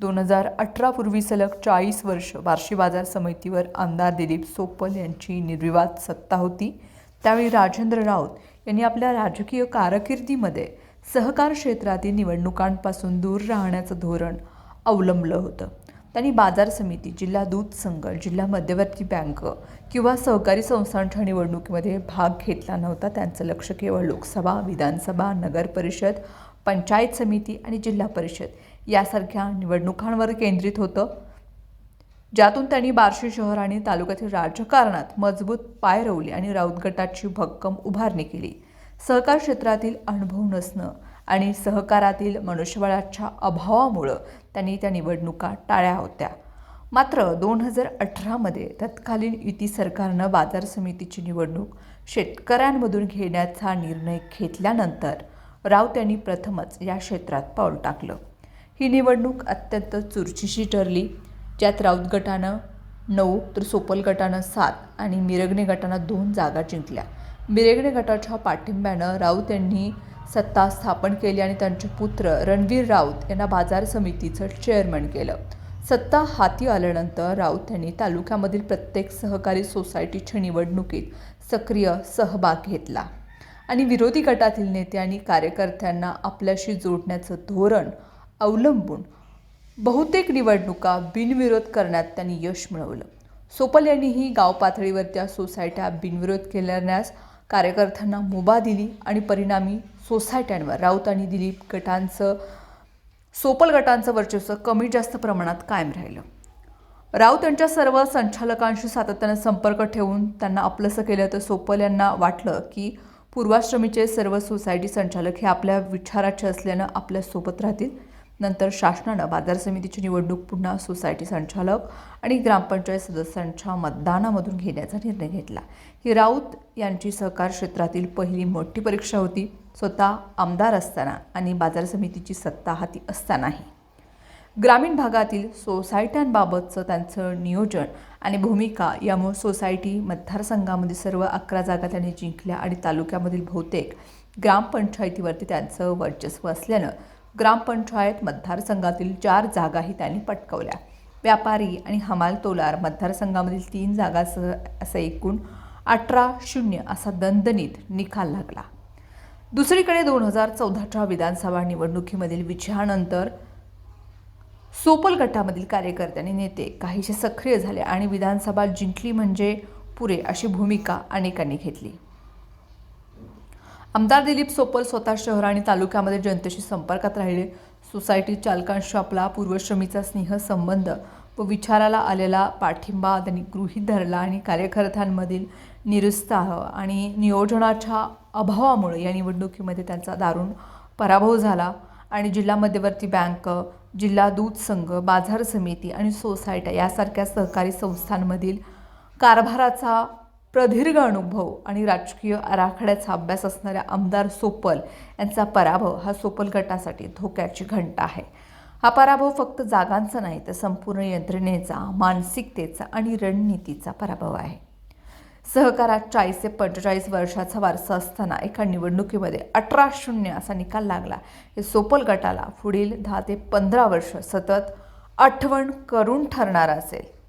दोन हजार अठरापूर्वी सलग चाळीस वर्ष बार्शी बाजार समितीवर आमदार दिलीप सोपल यांची निर्विवाद सत्ता होती. त्यावेळी राजेंद्र राऊत यांनी आपल्या राजकीय कारकिर्दीमध्ये सहकार क्षेत्रातील निवडणुकांपासून दूर राहण्याचं धोरण अवलंबलं होतं. त्यांनी बाजार समिती जिल्हा दूध संघ जिल्हा मध्यवर्ती बँक किंवा सहकारी संस्थांच्या निवडणुकीमध्ये भाग घेतला नव्हता. त्यांचं लक्ष केवळ लोकसभा विधानसभा नगरपरिषद पंचायत समिती आणि जिल्हा परिषद यासारख्या निवडणुकांवर केंद्रित होतं. ज्यातून त्यांनी बार्शी शहर आणि तालुक्यातील राजकारणात मजबूत पाय रोवले आणि राऊत गटाची भक्कम उभारणी केली. सहकार क्षेत्रातील अनुभव नसणं आणि सहकारातील मनुष्यबळाच्या अभावामुळं त्यांनी त्या निवडणुका टाळ्या होत्या. मात्र दोन हजार अठरामध्ये तत्कालीन युती सरकारनं बाजार समितीची निवडणूक शेतकऱ्यांमधून घेण्याचा निर्णय घेतल्यानंतर राऊत यांनी प्रथमच या क्षेत्रात पाऊल टाकलं. ही निवडणूक अत्यंत चुरशीशी ठरली. ज्यात राऊत गटानं नऊ तर सोपल गटानं सात आणि मिरगणे गटानं दोन जागा जिंकल्या. मिरगणे गटाच्या पाठिंब्यानं राऊत यांनी सत्ता स्थापन केली आणि त्यांचे पुत्र रणवीर राऊत यांना बाजार समितीचं चेअरमन केलं. सत्ता हाती आल्यानंतर राऊत यांनी तालुक्यामधील प्रत्येक सहकारी सोसायटीच्या निवडणुकीत सक्रिय सहभाग घेतला. आणि विरोधी गटातील नेते आणि कार्यकर्त्यांना आपल्याशी जोडण्याचं धोरण अवलंबून बहुतेक निवडणुका बिनविरोध करण्यात त्यांनी यश मिळवलं. सोपल यांनीही गाव पातळीवर त्या सोसायट्या बिनविरोध केल्यास कार्यकर्त्यांना मुभा दिली आणि परिणामी सोसायट्यांवर राऊत आणि दिलीप गटांचं सोपल गटांचं वर्चस्व कमी जास्त प्रमाणात कायम राहिलं. राऊत यांच्या सर्व संचालकांशी सातत्यानं संपर्क ठेवून त्यांना आपलंसं केलं तर सोपल यांना वाटलं की पूर्वाश्रमीचे सर्व सोसायटी संचालक हे आपल्या विचाराचे असल्यानं आपल्यासोबत राहतील. नंतर शासनानं बाजार समितीची निवडणूक पुन्हा सोसायटी संचालक आणि ग्रामपंचायत सदस्यांच्या मतदानामधून घेण्याचा निर्णय घेतला. ही राऊत यांची सहकार क्षेत्रातील पहिली मोठी परीक्षा होती. स्वतः आमदार असताना आणि बाजार समितीची सत्ता हाती असतानाही. ग्रामीण भागातील सोसायट्यांबाबतचं त्यांचं नियोजन आणि भूमिका यामुळे सोसायटी मतदारसंघामध्ये सर्व अकरा जागा त्यांनी जिंकल्या आणि तालुक्यामधील बहुतेक ग्रामपंचायतीवरती त्यांचं वर्चस्व असल्यानं ग्रामपंचायत मतदारसंघातील चार जागाही त्यांनी पटकवल्या. व्यापारी आणि हमाल तोलार मतदारसंघामधील तीन जागासह असं एकूण अठरा शून्य असा दणदणीत निकाल लागला. दुसरीकडे दोन हजार चौदाच्या विधानसभा निवडणुकीमधील विजयानंतर सोपल गटामधील कार्यकर्ते आणि नेते काहीसे सक्रिय झाले आणि विधानसभा जिंकली म्हणजे पुरे अशी भूमिका अनेकांनी घेतली. आमदार दिलीप सोपल स्वतः शहर आणि तालुक्यामध्ये जनतेशी संपर्कात राहिले. सोसायटी चालकांशी आपला पूर्वश्रमीचा स्नेहसंबंध व विचाराला आलेला पाठिंबा त्यांनी गृहीत धरला आणि कार्यकर्त्यांमधील निरुत्साह आणि नियोजनाच्या अभावामुळे या निवडणुकीमध्ये त्यांचा दारुण पराभव झाला आणि जिल्हा मध्यवर्ती बँक जिल्हा दूध संघ बाजार समिती आणि सोसायट्या यासारख्या सहकारी संस्थांमधील कारभाराचा प्रदीर्घ अनुभव आणि राजकीय आराखड्याचा अभ्यास असणाऱ्या आमदार सोपल यांचा पराभव हा सोपल गटासाठी धोक्याची घंटा आहे. हा पराभव फक्त जागांचा नाही तर संपूर्ण यंत्रणेचा मानसिकतेचा आणि रणनीतीचा पराभव आहे. सहकारात चाळीस ते पंचेचाळीस वर्षाचा वारसा असताना एका निवडणुकीमध्ये अठरा शून्य असा निकाल लागला. हे सोपल गटाला पुढील दहा ते पंधरा वर्ष सतत आठवण करून ठरणार असेल.